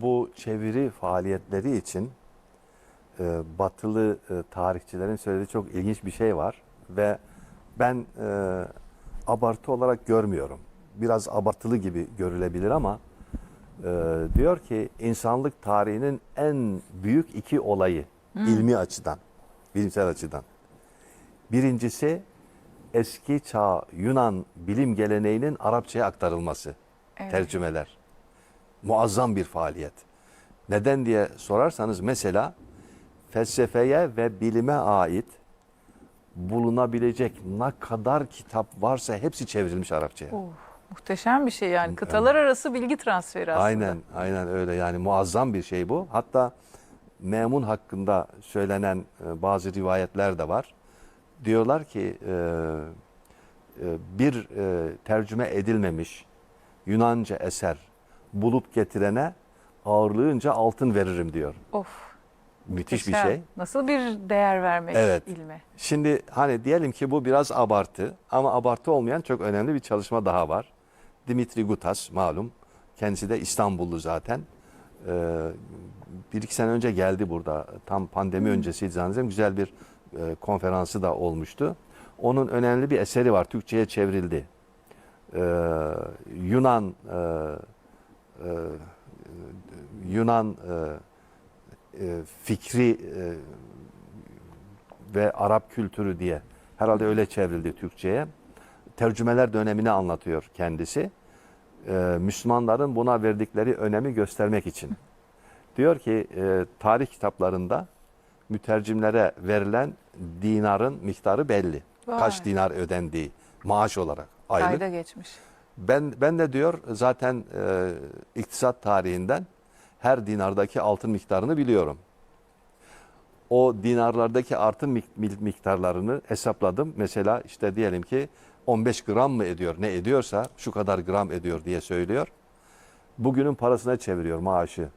bu çeviri faaliyetleri için e, batılı e, tarihçilerin söylediği çok ilginç bir şey var ve ben e, abartı olarak görmüyorum. Biraz abartılı gibi görülebilir ama e, diyor ki insanlık tarihinin en büyük iki olayı ilmi açıdan, bilimsel açıdan. Birincisi eski çağ Yunan bilim geleneğinin Arapçaya aktarılması, Evet. tercümeler. Muazzam bir faaliyet. Neden diye sorarsanız mesela felsefeye ve bilime ait bulunabilecek ne kadar kitap varsa hepsi çevrilmiş Arapçaya. Oh, muhteşem bir şey yani. Kıtalar arası bilgi transferi aslında. Aynen, aynen öyle yani muazzam bir şey bu. Hatta Memun hakkında söylenen e, bazı rivayetler de var. Diyorlar ki e, e, bir tercüme edilmemiş Yunanca eser bulup getirene ağırlığınca altın veririm diyor. Of. Müthiş bir muhteşem. şey. Nasıl bir değer vermek Evet. ilme. Şimdi hani diyelim ki bu biraz abartı ama abartı olmayan çok önemli bir çalışma daha var. Dimitri Gutas malum. Kendisi de İstanbullu zaten. Ee, bir iki sene önce geldi burada. Tam pandemi öncesiydi zannedersem. Güzel bir e, konferansı da olmuştu. Onun önemli bir eseri var. Türkçe'ye çevrildi. Ee, Yunan e, e, Yunan e, e, fikri e, ve Arap kültürü diye herhalde öyle çevrildi Türkçe'ye. Tercümeler dönemini anlatıyor kendisi. Ee, Müslümanların buna verdikleri önemi göstermek için. Diyor ki e, tarih kitaplarında mütercimlere verilen dinarın miktarı belli. Vay. Kaç dinar ödendiği maaş olarak aylık. Kayda geçmiş. Ben ben de diyor zaten e, iktisat tarihinden her dinardaki altın miktarını biliyorum. O dinarlardaki mik- miktarlarını hesapladım. Mesela işte diyelim ki 15 gram mı ediyor ne ediyorsa şu kadar gram ediyor diye söylüyor. Bugünün parasına çeviriyor maaşı.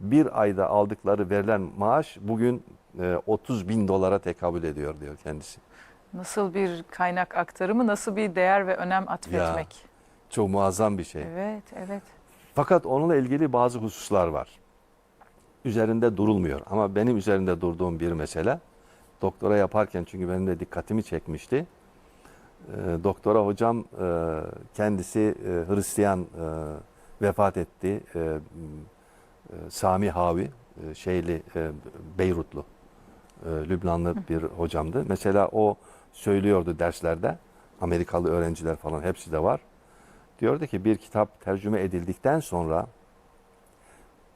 Bir ayda aldıkları verilen maaş bugün e, 30 bin dolara tekabül ediyor diyor kendisi. Nasıl bir kaynak aktarımı, nasıl bir değer ve önem atfetmek. Çok muazzam bir şey. Evet, evet. Fakat onunla ilgili bazı hususlar var. Üzerinde durulmuyor ama benim üzerinde durduğum bir mesele doktora yaparken çünkü benim de dikkatimi çekmişti. Ee, doktora hocam e, kendisi e, Hristiyan e, vefat etti. E, e, Sami Havi e, şeyli e, Beyrutlu e, Lübnanlı bir hocamdı. Mesela o söylüyordu derslerde Amerikalı öğrenciler falan hepsi de var. Diyordu ki bir kitap tercüme edildikten sonra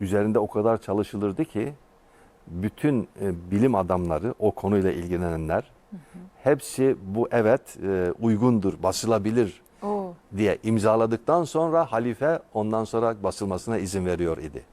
üzerinde o kadar çalışılırdı ki bütün e, bilim adamları, o konuyla ilgilenenler hepsi bu evet e, uygundur, basılabilir Oo, diye imzaladıktan sonra halife ondan sonra basılmasına izin veriyor idi.